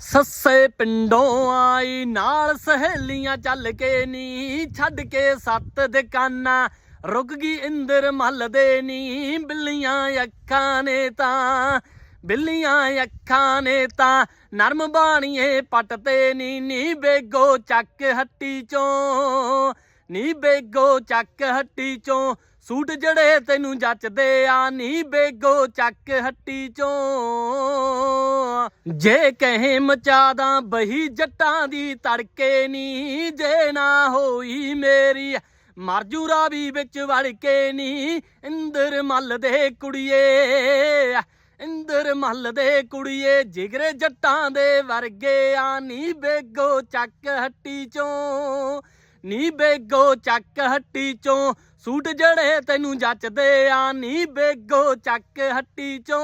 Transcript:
ਸੱਸੇ ਪਿੰਡੋਂ ਆਈ, ਨਾਲ ਸਹੇਲੀਆਂ ਚੱਲ ਕੇ ਨੀ, ਛੱਡ ਕੇ ਸੱਤ ਦੁਕਾਨਾਂ, ਰੁਕ ਗਈ ਇੰਦਰ ਮੱਲ ਦੇ ਨੀ, ਬਿੱਲੀਆਂ ਅੱਖਾਂ ਨੇ ਤਾਂ, ਬਿੱਲੀਆਂ ਅੱਖਾਂ ਨੇ ਤਾਂ, ਨਰਮ ਬਾਣੀਏ ਪੱਟ ਤੇ ਨੀ ਨੀ ਬੇਗੋ ਚੱਕ ਹੱਟੀ ਚੋਂ, ਨੀ ਬੇਗੋ ਚੱਕ ਹੱਟੀ ਚੋਂ, ਸੂਟ ਜੜੇ ਤੈਨੂੰ ਜੱਚਦੇ ਆ, ਨੀ ਬੇਗੋ ਚੱਕ ਹੱਟੀ ਚੋਂ। ਜੇ ਕਹੇ ਮਚਾਦਾ ਬਹੀ ਜੱਟਾਂ ਦੀ ਤੜਕੇ ਨੀ, ਜੇ ਨਾ ਹੋਈ ਮੇਰੀ ਮਰਜੂ ਰਾਵੀ ਵਿੱਚ ਵੜ ਕੇ ਨੀ। ਇੰਦਰ ਮੱਲ ਦੇ ਕੁੜੀਏ, ਇੰਦਰ ਮੱਲ ਦੇ ਕੁੜੀਏ, ਜਿਗਰੇ ਜੱਟਾਂ ਦੇ ਵਰਗੇ ਆ। ਨੀ ਬੇਗੋ ਚੱਕ ਹੱਟੀ ਚੋਂ, ਨੀ ਬੇਗੋ ਚੱਕ ਹੱਟੀ ਚੋਂ, ਸੂਟ ਜੜੇ ਤੈਨੂੰ ਜੱਚਦੇ ਆ। ਨੀ ਬੇਗੋ ਚੱਕ ਹੱਟੀ ਚੋਂ।